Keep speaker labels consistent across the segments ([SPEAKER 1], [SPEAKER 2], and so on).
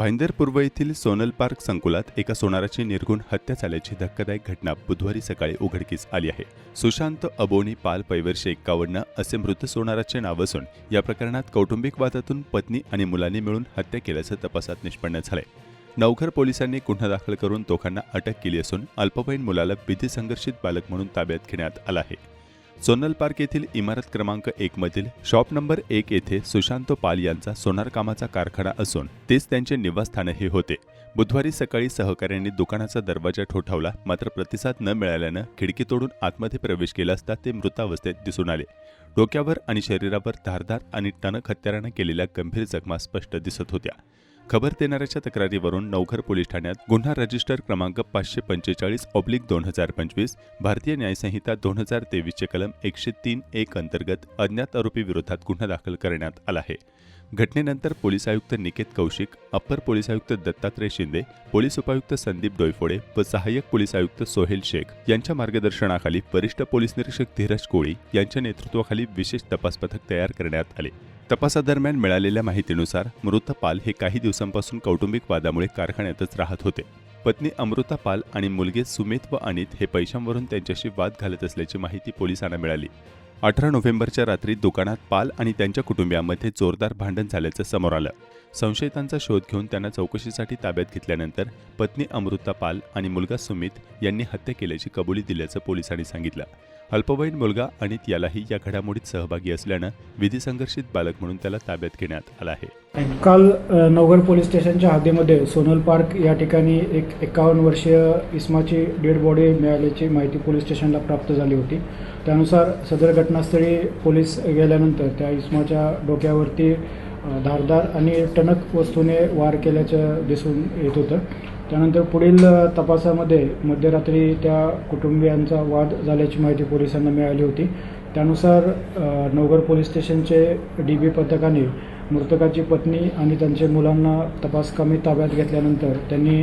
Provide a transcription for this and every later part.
[SPEAKER 1] भाईंदर पूर्व येथील सोनल पार्क संकुलात एका सोनाराची निर्गुण हत्या झाल्याची धक्कादायक घटना बुधवारी सकाळी उघडकीस आली आहे. सुशांत अबोनी पाल पैवर्षे एक्कावन्न असे मृत सोनाराचे नाव असून या प्रकरणात कौटुंबिक वादातून पत्नी आणि मुलांनी मिळून हत्या केल्याचं तपासात निष्पन्न झालंय. नवघर पोलिसांनी गुन्हा दाखल करून दोघांना अटक केली असून अल्पवयीन मुलाला विधी संघर्षित बालक म्हणून ताब्यात घेण्यात आला आहे. सोनल पार्क येथील इमारत क्रमांक एक मधील शॉप नंबर एक येथे सुशांत पाल यांचा सोनारकामाचा कारखाना असून तेच त्यांचे निवासस्थानही होते. बुधवारी सकाळी सहकाऱ्यांनी दुकानाचा दरवाजा ठोठावला मात्र प्रतिसाद न मिळाल्यानं खिडकी तोडून आतमध्ये प्रवेश केला असता ते मृतावस्थेत दिसून आले. डोक्यावर आणि शरीरावर धारदार आणि टणक हत्यारानं केलेल्या गंभीर जखमा स्पष्ट दिसत होत्या. खबर देणाऱ्याच्या तक्रारीवरून नवघर पोलीस ठाण्यात गुन्हा रजिस्टर क्रमांक पाचशे पंचेचाळीस ऑब्लिक दोन हजार पंचवीस भारतीय न्यायसंहिता दोन हजार तेवीसचे कलम एकशे तीन एक अंतर्गत अज्ञात आरोपी विरोधात गुन्हा दाखल करण्यात आला आहे. घटनेनंतर पोलीस आयुक्त निकेत कौशिक अप्पर पोलीस आयुक्त दत्तात्रय शिंदे पोलीस उपायुक्त संदीप डोयफोडे व सहाय्यक पोलीस आयुक्त सोहेल शेख यांच्या मार्गदर्शनाखाली वरिष्ठ पोलीस निरीक्षक धीरज कोळी यांच्या नेतृत्वाखाली विशेष तपास पथक तयार करण्यात आले. तपासादरम्यान मिळालेल्या माहितीनुसार मृत पाल हे काही दिवसांपासून कौटुंबिक वादामुळे कारखान्यातच राहत होते. पत्नी अमृता पाल आणि मुलगे सुमित व अनित हे पैशांवरून त्यांच्याशी वाद घालत असल्याची माहिती पोलिसांना मिळाली. अठरा नोव्हेंबरच्या रात्री दुकानात पाल आणि त्यांच्या कुटुंबियांमध्ये जोरदार भांडण झाल्याचं समोर आलं. संशयितांचा शोध घेऊन त्यांना चौकशीसाठी ताब्यात घेतल्यानंतर पत्नी अमृता पाल आणि मुलगा सुमित यांनी हत्या केल्याची कबुली दिल्याचं पोलिसांनी सांगितलं. अल्पवयीन मुलगा अनित यालाही या घडामोडीत सहभागी असल्यानं विधी संघर्षित बालक म्हणून त्याला ताब्यात घेण्यात आलं आहे.
[SPEAKER 2] काल अ, नवगड पोलीस स्टेशनच्या हद्दीमध्ये सोनल पार्क या ठिकाणी एक एकावन्न वर्षीय इस्माची डेड बॉडी मिळाल्याची माहिती पोलीस स्टेशनला प्राप्त झाली होती. त्यानुसार सदर घटनास्थळी पोलीस गेल्यानंतर त्या इस्माच्या डोक्यावरती धारदार आणि टणक वस्तूने वार केल्याचं दिसून येत होतं. त्यानंतर पुढील तपासामध्ये मध्यरात्री त्या कुटुंबियांचा वाद झाल्याची माहिती पोलिसांना मिळाली होती. त्यानुसार अ, पोलीस स्टेशनचे डी बी पथकाने मृतकाची पत्नी आणि त्यांच्या मुलांना तपासकामी ताब्यात घेतल्यानंतर त्यांनी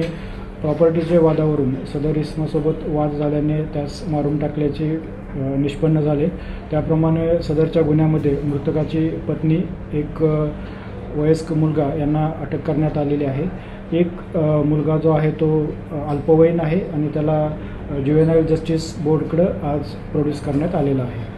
[SPEAKER 2] प्रॉपर्टीच्या वादावरून सदर इस्मासोबत वाद झाल्याने त्यास मारून टाकल्याचे निष्पन्न झाले. त्याप्रमाणे सदरच्या गुन्ह्यामध्ये मृतकाची पत्नी एक वयस्क मुलगा यांना अटक करण्यात आलेली आहे. एक मुलगा जो आहे तो अल्पवयीन आहे आणि त्याला ज्युएनाईल जस्टिस बोर्डकडं आज प्रोड्यूस करण्यात आलेला आहे.